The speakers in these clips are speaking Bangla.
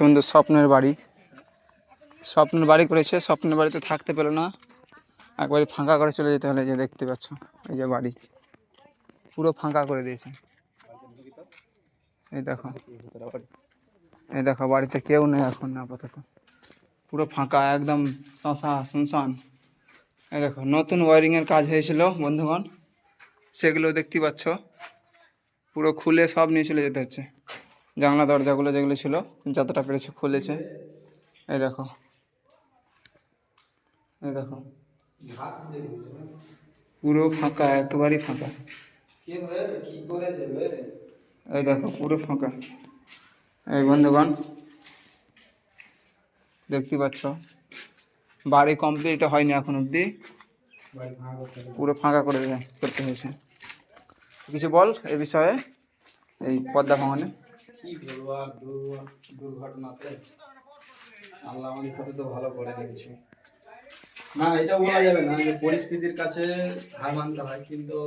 বন্ধু স্বপ্নের বাড়ি। স্বপ্নের বাড়ি করেছে, স্বপ্নের বাড়িতে থাকতে পেল না। একবারে ফাঁকা করে চলে যেতে হলে যে দেখতে পাচ্ছ, এই যে বাড়ি। পুরো ফাঁকা করে দিয়েছে। এই দেখো। এই দেখো, বাড়িতে কেউ নেই এখন আপাতত। পুরো ফাঁকা, একদম শশা, শুনশান। এই দেখো, নতুন ওয়ারিংয়ের কাজ হয়েছিল, বন্ধুগণ। সেগুলো দেখতে পাচ্ছ। পুরো খুলে সব নিয়ে চলে যেতে হচ্ছে। জানলা, দরজাগুলো যেগুলো ছিল, যতটা পেরেছে খুলেছে। এই দেখো। এই দেখো। পুরো ফাঁকা, একেবারেই ফাঁকা। এই দেখো, পুরো ফাঁকা। এই বন্ধুগণ, দেখতে পাচ্ছ? বাড়ি কমপ্লিট হয়নি এখন অবধি। পুরো ফাঁকা করে করতে হয়েছে। কিছু বল এ বিষয়ে, এই পদ্মা ভাঙনে কি বলব আর দুর্ঘটনাতে? আল্লাহ আমাদের সাথে তো ভালো করে দেখছি না, এটা বলা যাবে না যে পরিস্থিতির কাছে হার মানতে হয়, কিন্তু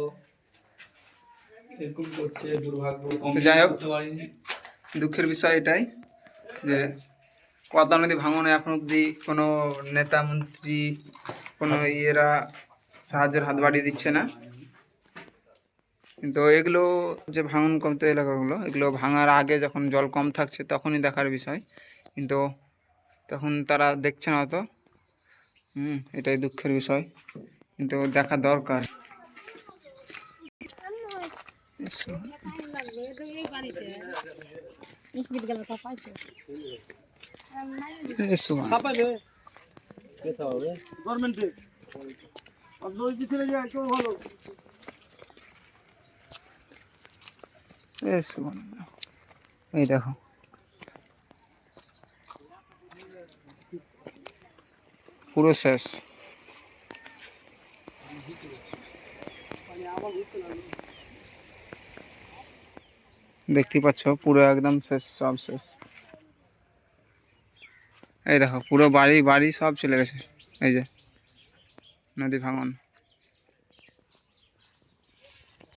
এরকম করছে দুর্ভাগ্য। যাই হোক। দুঃখের বিষয় এটাই যে পদ্মা নদী ভাঙনে এখন অবধি কোনো নেতা, মন্ত্রী, কোনো ইয়েরা সাহায্যের হাত বাড়িয়ে দিচ্ছে না। কিন্তু এগুলো যে ভাঙন কমতে এলাকাগুলো, এগুলো ভাঙার আগে যখন জল কম থাকছে তখনই দেখার বিষয়। কিন্তু তখন তারা দেখছে না অত। হুম, এটাই দুঃখের বিষয়। কিন্তু দেখা দরকার। এই দেখো। পুরো শেষ। দেখতে পাচ্ছ, পুরো একদম শেষ, সব শেষ। এই দেখো, পুরো বাড়ি বাড়ি সব চলে গেছে। এই যে, নদী ভাঙন।